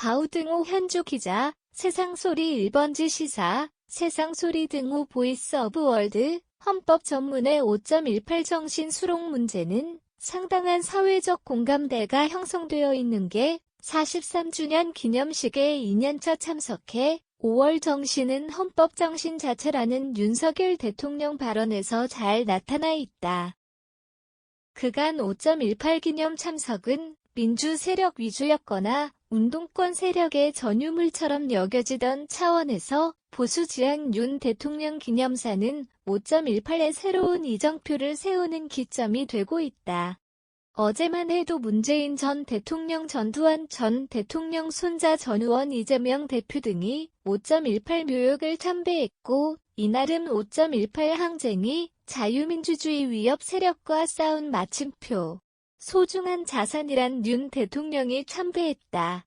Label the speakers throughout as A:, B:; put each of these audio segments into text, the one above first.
A: 바우등호 현주 기자, 세상소리 1번지 시사, 세상소리 등호 보이스 오브 월드, 헌법 전문의 5.18 정신 수록 문제는 상당한 사회적 공감대가 형성되어 있는 게 43주년 기념식에 2년차 참석해 5월 정신은 헌법 정신 자체라는 윤석열 대통령 발언에서 잘 나타나 있다. 그간 5.18 기념 참석은 민주 세력 위주였거나 운동권 세력의 전유물처럼 여겨지던 차원에서 보수 지향 윤 대통령 기념사는 5.18의 새로운 이정표를 세우는 기점이 되고 있다. 어제만 해도 문재인 전 대통령 전두환 전 대통령 손자 전 의원 이재명 대표 등이 5.18 묘역을 참배했고 이날은 5.18 항쟁이 자유민주주의 위협 세력과 싸운 마침표. 소중한 자산이란 윤 대통령이 참배했다.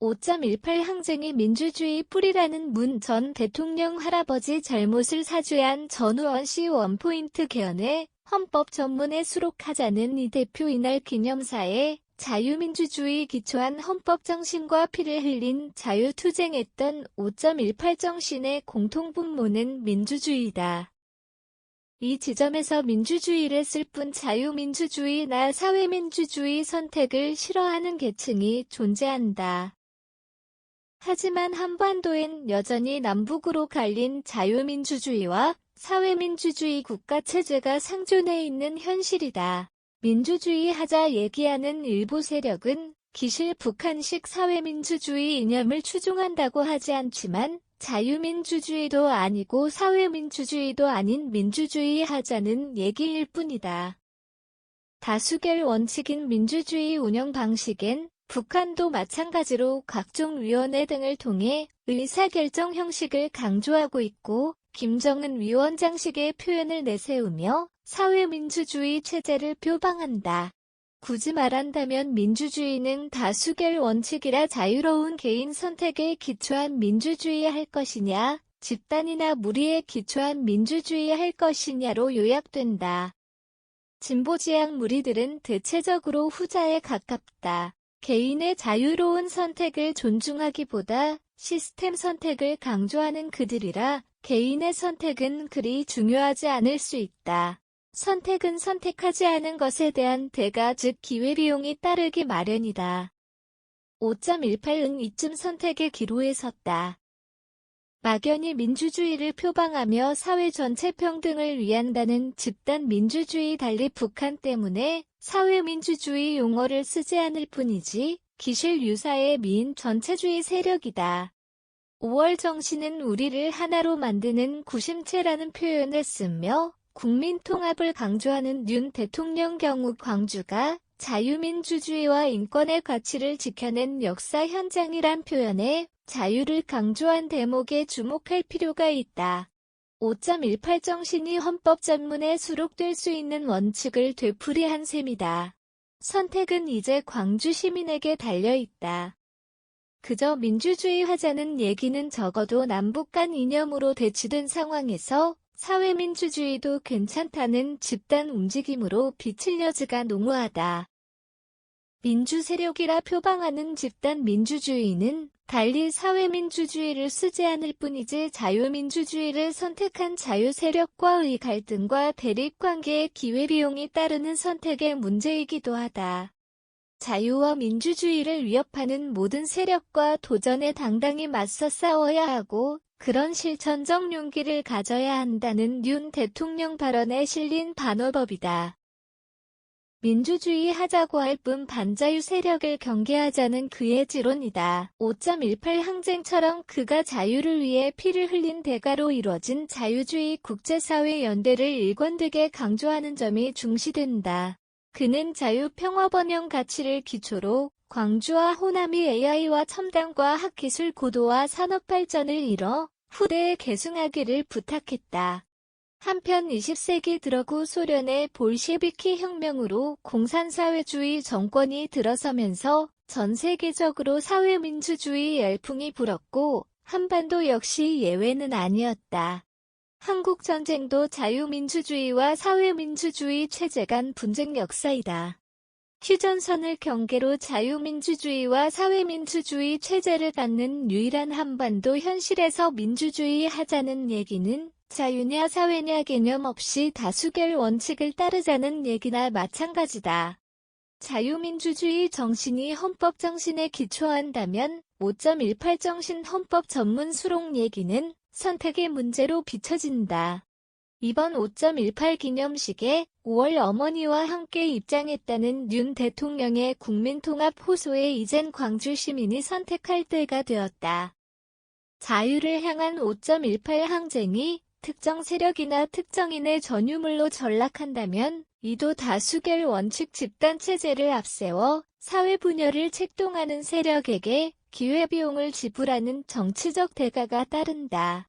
A: 5.18 항쟁이 민주주의 뿌리라는 문 전 대통령 할아버지 잘못을 사죄한 전우원 씨 원포인트 개헌에 헌법 전문에 수록하자는 이 대표 이날 기념사에 자유민주주의 기초한 헌법 정신과 피를 흘린 자유투쟁했던 5.18 정신의 공통분모는 민주주의다. 이 지점에서 민주주의를 쓸 뿐 자유민주주의나 사회민주주의 선택을 싫어하는 계층이 존재한다. 하지만 한반도엔 여전히 남북으로 갈린 자유민주주의와 사회민주주의 국가체제가 상존해 있는 현실이다. 민주주의 하자 얘기하는 일부 세력은 기실 북한식 사회민주주의 이념을 추종한다고 하지 않지만 자유민주주의도 아니고 사회민주주의도 아닌 민주주의 하자는 얘기일 뿐이다. 다수결 원칙인 민주주의 운영 방식엔 북한도 마찬가지로 각종 위원회 등을 통해 의사결정 형식을 강조하고 있고 김정은 위원장식의 표현을 내세우며 사회민주주의 체제를 표방한다. 굳이 말한다면 민주주의는 다수결 원칙이라 자유로운 개인 선택에 기초한 민주주의 할 것이냐, 집단이나 무리에 기초한 민주주의 할 것이냐로 요약된다. 진보 지향 무리들은 대체적으로 후자에 가깝다. 개인의 자유로운 선택을 존중하기보다 시스템 선택을 강조하는 그들이라 개인의 선택은 그리 중요하지 않을 수 있다. 선택은 선택하지 않은 것에 대한 대가 즉 기회비용이 따르기 마련이다. 5.18은 이쯤 선택의 기로에 섰다. 막연히 민주주의를 표방하며 사회 전체 평등을 위한다는 집단 민주주의 달리 북한 때문에 사회민주주의 용어를 쓰지 않을 뿐이지 기실 유사의 미인 전체주의 세력이다. 5월 정신은 우리를 하나로 만드는 구심체라는 표현을 쓰며 국민 통합을 강조하는 윤 대통령 경우 광주가 자유민주주의와 인권의 가치를 지켜낸 역사 현장이란 표현에 자유를 강조한 대목에 주목할 필요가 있다. 5.18 정신이 헌법 전문에 수록될 수 있는 원칙을 되풀이한 셈이다. 선택은 이제 광주 시민에게 달려있다. 그저 민주주의 하자는 얘기는 적어도 남북 간 이념으로 대치된 상황에서 사회민주주의도 괜찮다는 집단 움직임으로 빛을 여지가 농후하다. 민주 세력이라 표방하는 집단 민주주의는 달리 사회민주주의를 쓰지 않을 뿐이지 자유민주주의를 선택한 자유 세력과의 갈등과 대립관계의 기회비용이 따르는 선택의 문제이기도 하다. 자유와 민주주의를 위협하는 모든 세력과 도전에 당당히 맞서 싸워야 하고 그런 실천적 용기를 가져야 한다는 윤 대통령 발언에 실린 반어법이다. 민주주의 하자고 할 뿐 반자유 세력을 경계하자는 그의 지론이다. 5.18 항쟁처럼 그가 자유를 위해 피를 흘린 대가로 이뤄진 자유주의 국제사회 연대를 일관되게 강조하는 점이 중시된다. 그는 자유 평화 번영 가치를 기초로 광주와 호남이 AI와 첨단과 학기술 고도화 산업 발전을 이뤄 후대에 계승하기를 부탁했다. 한편 20세기 들어구 소련의 볼셰비키 혁명으로 공산사회주의 정권이 들어서면서 전 세계적으로 사회민주주의 열풍이 불었고 한반도 역시 예외는 아니었다. 한국 전쟁도 자유민주주의와 사회민주주의 체제 간 분쟁 역사이다. 휴전선을 경계로 자유민주주의와 사회민주주의 체제를 갖는 유일한 한반도 현실에서 민주주의 하자는 얘기는 자유냐 사회냐 개념 없이 다수결 원칙을 따르자는 얘기나 마찬가지다. 자유민주주의 정신이 헌법 정신에 기초한다면 5.18 정신 헌법 전문 수록 얘기는 선택의 문제로 비춰진다. 이번 5.18 기념식에 5월 어머니와 함께 입장했다는 윤 대통령의 국민통합 호소에 이젠 광주 시민이 선택할 때가 되었다. 자유를 향한 5.18 항쟁이 특정 세력이나 특정인의 전유물로 전락한다면 이도 다수결 원칙 집단 체제를 앞세워 사회 분열을 책동하는 세력에게 기회비용을 지불하는 정치적 대가가 따른다.